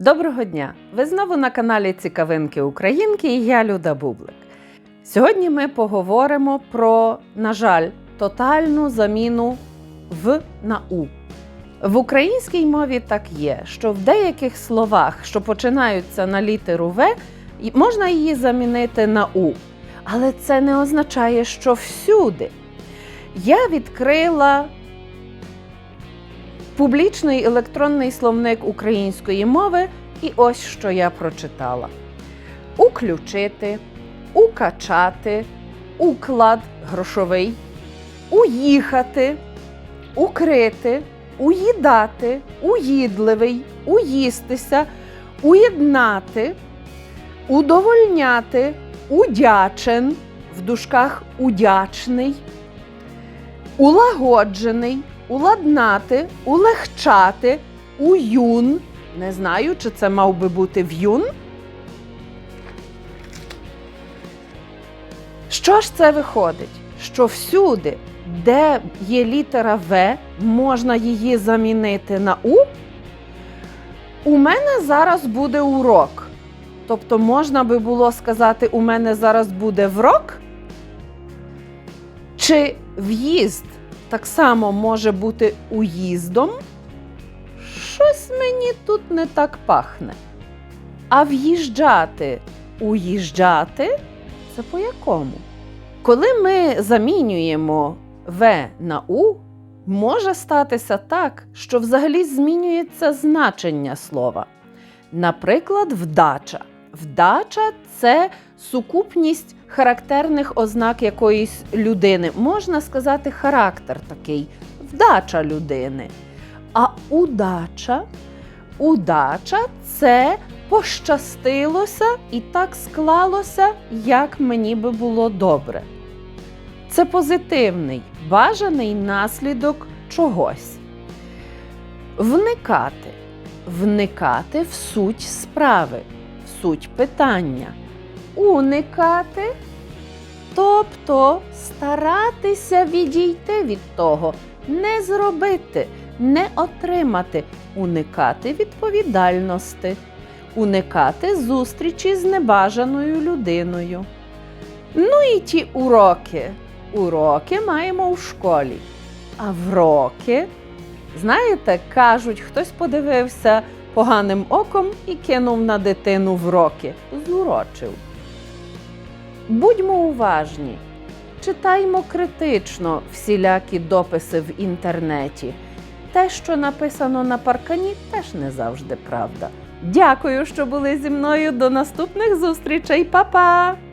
Доброго дня! Ви знову на каналі Цікавинки Українки і я Люда Бублик. Сьогодні ми поговоримо про, на жаль, тотальну заміну в на у. В українській мові так є, що в деяких словах, що починаються на літеру В, можна її замінити на у. Але це не означає, що всюди. Я відкрила публічний електронний словник української мови, і ось що я прочитала: уключити, укачати, уклад грошовий, уїхати, укрити, уїдати, уїдливий, уїстися, уєднати, удовольняти, удячен, в дужках удячний, улагоджений, уладнати, улегчати, уюн. Не знаю, чи це мав би бути в'юн. Що ж це виходить? Що всюди, де є літера В, можна її замінити на У. У мене зараз буде урок. Тобто можна би було сказати, у мене зараз буде врок? Чи в'їзд так само може бути уїздом? Щось мені тут не так пахне. А в'їжджати, уїжджати це по якому? Коли ми замінюємо В на У, може статися так, що взагалі змінюється значення слова. Наприклад, вдача. Вдача це сукупність характерних ознак якоїсь людини. Можна сказати, характер такий, вдача людини. А удача, удача це пощастилося і так склалося, як мені би було добре. Це позитивний, бажаний наслідок чогось. Вникати. Вникати в суть справи, суть питання. Уникати, тобто старатися відійти від того, не зробити, не отримати, уникати відповідальності, уникати зустрічі з небажаною людиною. Ну і ті уроки. Уроки маємо у школі. А вроки, знаєте, кажуть, хтось подивився поганим оком і кинув на дитину вроки, зурочив. Будьмо уважні, читаймо критично всілякі дописи в інтернеті. Те, що написано на паркані, теж не завжди правда. Дякую, що були зі мною. До наступних зустрічей, Па-па!